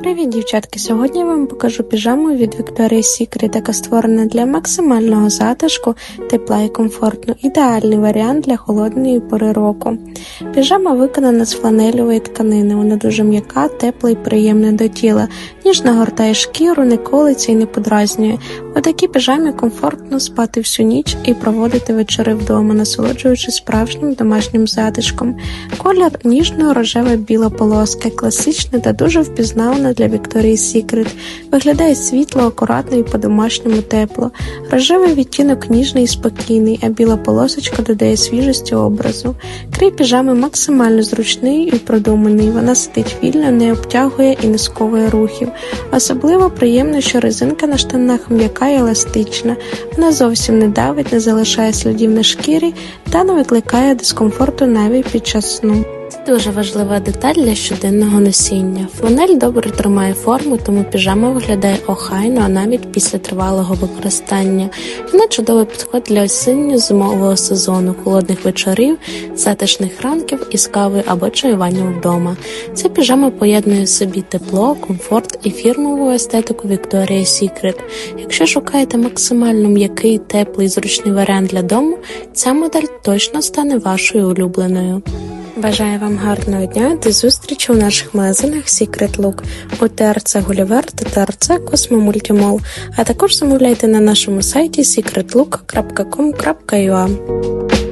Привіт, дівчатки! Сьогодні я вам покажу піжаму від Victoria's Secret, яка створена для максимального затишку, тепла і комфорту. Ідеальний варіант для холодної пори року. Піжама виконана з фланелевої тканини. Вона дуже м'яка, тепла і приємна до тіла. Ніжно гортає шкіру, не колиться і не подразнює. У такій піжамі комфортно спати всю ніч і проводити вечори вдома, насолоджуючись справжнім домашнім затишком. Колір ніжно-рожева біла полоска, класична та дуже впізнавана для Victoria's Secret. Виглядає світло, акуратно і по-домашньому тепло. Рожевий відтінок ніжний і спокійний, а біла полосочка додає свіжості образу. Крій піжами максимально зручний і продуманий. Вона сидить вільно, не обтягує і не сковує рухів. Особливо приємно, що резинка на штанах м'яка і еластична. Вона зовсім не давить, не залишає слідів на шкірі та не викликає дискомфорту навіть під час сну. Дуже важлива деталь для щоденного носіння. Фланель добре тримає форму, тому піжама виглядає охайно, а навіть після тривалого використання. Вона чудовий підход для осінньо-зимового сезону, холодних вечорів, затишних ранків із кавою або чаюванням вдома. Ця піжама поєднує в собі тепло, комфорт і фірмову естетику Victoria's Secret. Якщо шукаєте максимально м'який, теплий, зручний варіант для дому, ця модель точно стане вашою улюбленою. Бажаю вам гарного дня. До зустрічі у наших магазинах Secret Look. У ТРЦ Гулівер та ТРЦ Космо Мультимол, а також замовляйте на нашому сайті secretlook.com.ua